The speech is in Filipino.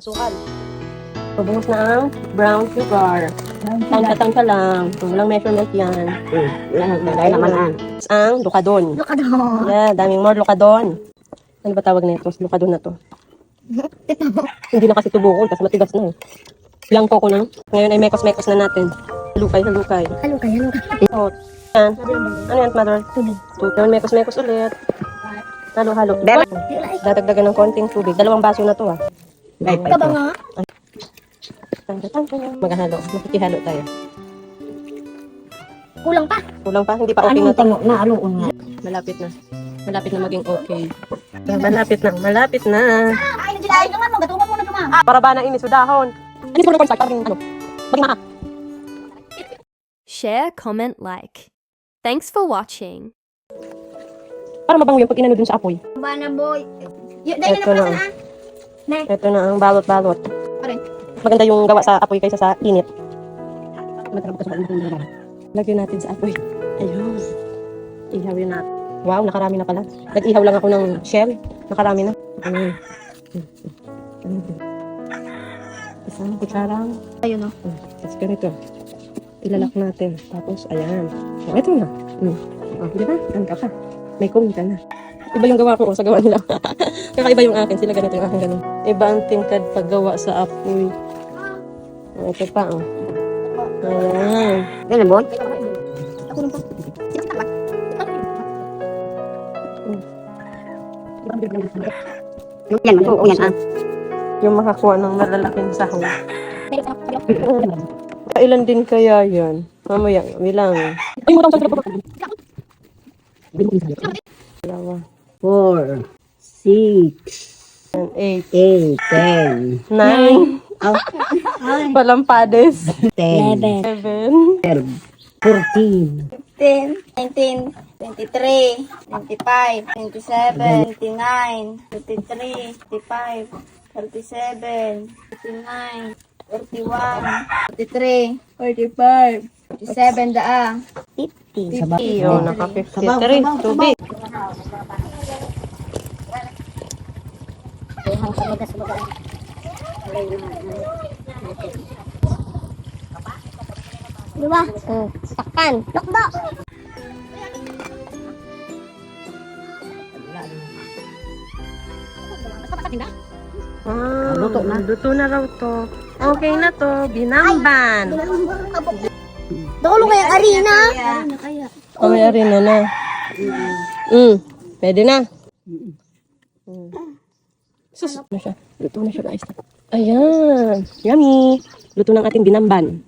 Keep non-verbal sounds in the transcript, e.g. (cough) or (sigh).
Asukal. Pabungos na ang brown sugar. Tangka-tangka lang. Walang measurement yan. Lagay naman an. Tapos ang lukadon. Lukadon. Yeah, daming more lukadon. Ano ba tawag na ito? Lukadon na to. (laughs) Hindi na kasi tubukon kasi matigas na eh. Langko ko na. Ngayon ay mekos-mekos na natin. Halukay, halukay. Halo ka, halo ka. Oh, yan. Ano yan, mother? Tubig. Tubig. Mekos-mekos ulit. Halo-halo. Dadagdagan ng konting tubig. Dalawang baso na to ah. Right, Ito ba nga? Maghahalo. Makikihalo tayo. Kulang pa. Kulang pa. Hindi pa okay Ano na tamo na aluon nga. Malapit na. Malapit na maging okay. Malapit na. Malapit na. Ay, nagdilayan naman. Magatungan muna tumama. Para ba na inis dahon? Anis mo na cornstarch. Para rin ano. Maging maka. Share, comment, like. Thanks for watching. Para mabango yung pag inano dun sa apoy. Bana boy. Dahil Ito na na. na. Na. Ito na ang balot-balot. Pare. Maganda yung gawa sa apoy kaysa sa init. Lagyan natin sa apoy. Ayun. Ihawin natin. Wow, nakarami na pala. Nag-ihaw lang ako ng shell. Nakarami na. Ayun. Isang kutsarang. Ayun o. Hmm, Tapos ganito. Ilalak natin. Tapos, ayan. So, ito na. Hmm. Oh, di ba? Saan ka pa? May kumi ka na. Iba yung gawa ko sa gawa nila. (laughs) Kakaiba yung akin. Sila ganito yung akin ganun. Iba ang tingkad paggawa sa apoy. Oh, ito pa, oh. Ayan. Ganun boy. Ako lang pa. Yan, matuo yan ah. Yung makakuha ng malalaking sahog. Pero sa kapag. Kailan din kaya yan? Mamaya, bilang. Ay, matang sa Dalawa. Four, six, Eight. eight, ten, Nine. Palampades. (laughs) ten, Seven. twelve, fourteen, 10, 19, 23, 25, 27, 29, 33, 35, 37, 39, 41, 43, 45, 47 daa. 50. Iyo, naka 53. Tubig. Diba? Oh, takpan. Lokbo. Ah, luto na. Luto na raw to. Okay na to. Binamban. Dolo kaya arena. Arena kaya. Mamaya rin na na. Mm. Pwede na. Mm. Sus, na siya. Luto na siya guys. Ayan. Yummy. Luto ng ating binamban.